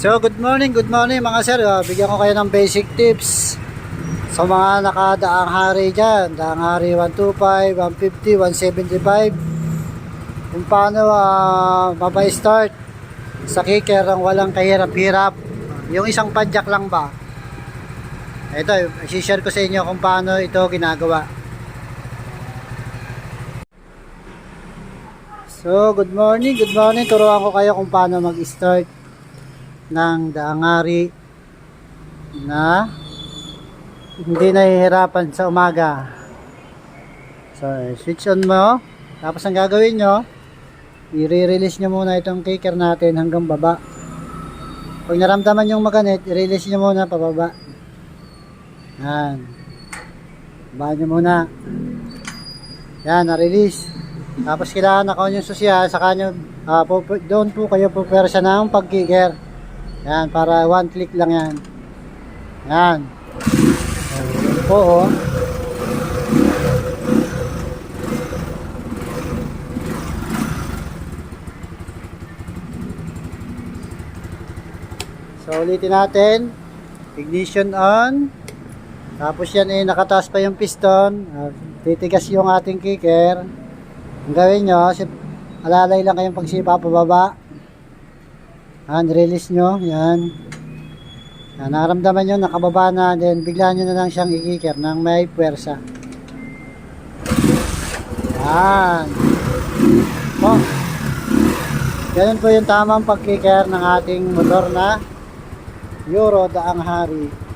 So, good morning, good morning mga sir. Ah, bigyan ko kayo ng basic tips sa mga nakadaang hari dyan. Daang hari 125, 150, 175. Kung paano uh, mabay-start sa kicker ang walang kahirap-hirap. Yung isang padjak lang ba? Ito, isi-share ko sa inyo kung paano ito ginagawa. So, good morning, good morning. Turuan ko kayo kung paano mag-start ng daangari na hindi nahihirapan sa umaga. So, switch on mo. Tapos ang gagawin nyo, i-release nyo muna itong kicker natin hanggang baba. Pag naramdaman yung maganit, i-release nyo muna pababa. Yan. Baba nyo muna. Yan, na-release. Tapos kailangan naka-on yung susya, saka nyo, po, po- doon po kayo pupersa ng pag-kicker. Yan, para one click lang yan. Yan. Yan po, oh. So, ulitin natin. Ignition on. Tapos yan eh, nakataas pa yung piston. Ah, titigas yung ating kicker. Ang gawin nyo, alalay lang kayong pagsipa pababa. Yan, release nyo. Yan. Yan, nakaramdaman nyo, nakababa na. Then, bigla nyo na lang siyang ikiker ng may puwersa. Yan. Po. Ganun po yung tamang pagkiker ng ating motor na Euro Daang Hari.